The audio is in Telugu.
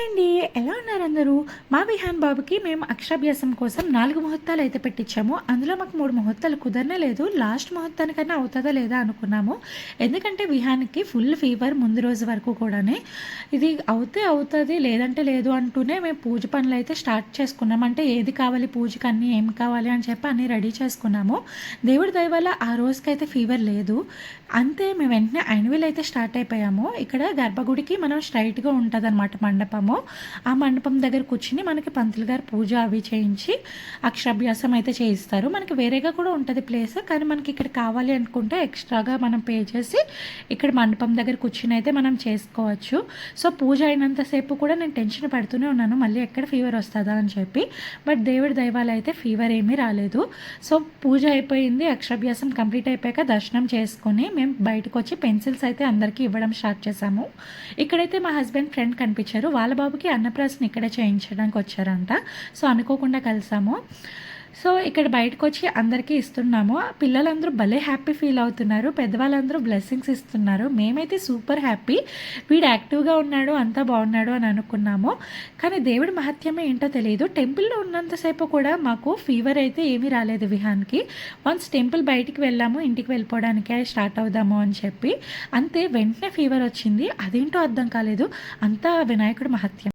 హాయ్ అండి. ఎలా ఉన్నారు అందరూ? మా విహాన్ బాబుకి మేము అక్షరాభ్యాసం కోసం నాలుగు ముహూర్తాలు అయితే పెట్టించాము అందులో మాకు మూడు ముహూర్తాలు కుదరనే లేదు. లాస్ట్ ముహూర్తానికన్నా అవుతుందా లేదా అనుకున్నాము. ఎందుకంటే విహాన్కి ఫుల్ ఫీవర్ ముందు రోజు వరకు కూడానే. ఇది అవుతే అవుతుంది లేదంటే లేదు అంటూనే మేము పూజ పనులు అయితే స్టార్ట్ చేసుకున్నాం అంటే ఏది కావాలి పూజకి అన్ని ఏం కావాలి అని చెప్పి అన్నీ రెడీ చేసుకున్నాము. దేవుడి దయ వల్ల ఆ రోజుకైతే ఫీవర్ లేదు. అంతే మేము వెంటనే యాన్యువల్ అయితే స్టార్ట్ అయిపోయాము. ఇక్కడ గర్భగుడికి మనం స్ట్రైట్గా ఉంటుంది అనమాట మండపము ఆ మండపం దగ్గర కూర్చుని మనకి పంతులు గారు పూజ అవి చేయించి అక్షరాభ్యాసం అయితే చేయిస్తారు. మనకి వేరేగా కూడా ఉంటుంది ప్లేస్ కానీ మనకి ఇక్కడ కావాలి అనుకుంటే ఎక్స్ట్రాగా మనం పే చేసి ఇక్కడ మండపం దగ్గర కూర్చుని అయితే మనం చేసుకోవచ్చు. సో పూజ అయినంతసేపు కూడా నేను టెన్షన్ పడుతూనే ఉన్నాను. మళ్ళీ ఎక్కడ ఫీవర్ వస్తుందా అని చెప్పి. బట్ దేవుడి దైవాలు అయితే ఫీవర్ ఏమీ రాలేదు. సో పూజ అయిపోయింది. అక్షరాభ్యాసం కంప్లీట్ అయిపోయాక దర్శనం చేసుకొని మేము బయటకు వచ్చి పెన్సిల్స్ అయితే అందరికీ ఇవ్వడం స్టార్ట్ చేసాము ఇక్కడైతే మా హస్బెండ్ ఫ్రెండ్ కనిపించారు. వాళ్ళ బాబుకి అన్నప్రాసన ఇక్కడే చేయించడానికి వచ్చారంట సో అనుకోకుండా కలిసాము. సో ఇక్కడ బయటకు వచ్చి అందరికీ ఇస్తున్నాము. పిల్లలందరూ భలే హ్యాపీ ఫీల్ అవుతున్నారు. పెద్దవాళ్ళందరూ బ్లెస్సింగ్స్ ఇస్తున్నారు. మేమైతే సూపర్ హ్యాపీ. వీడు యాక్టివ్గా ఉన్నాడు అంతా బాగున్నాడు అని అనుకున్నాము. కానీ దేవుడి మహత్యమే ఏంటో తెలియదు టెంపుల్లో ఉన్నంతసేపు కూడా మాకు ఫీవర్ అయితే ఏమీ రాలేదు విహాన్కి. వన్స్ టెంపుల్ బయటికి వెళ్ళాము ఇంటికి వెళ్ళిపోవడానికే స్టార్ట్ అవుదాము అని చెప్పి. అంతే వెంటనే ఫీవర్ వచ్చింది. అదేంటో అర్థం కాలేదు. అంతా వినాయకుడు మహత్యం.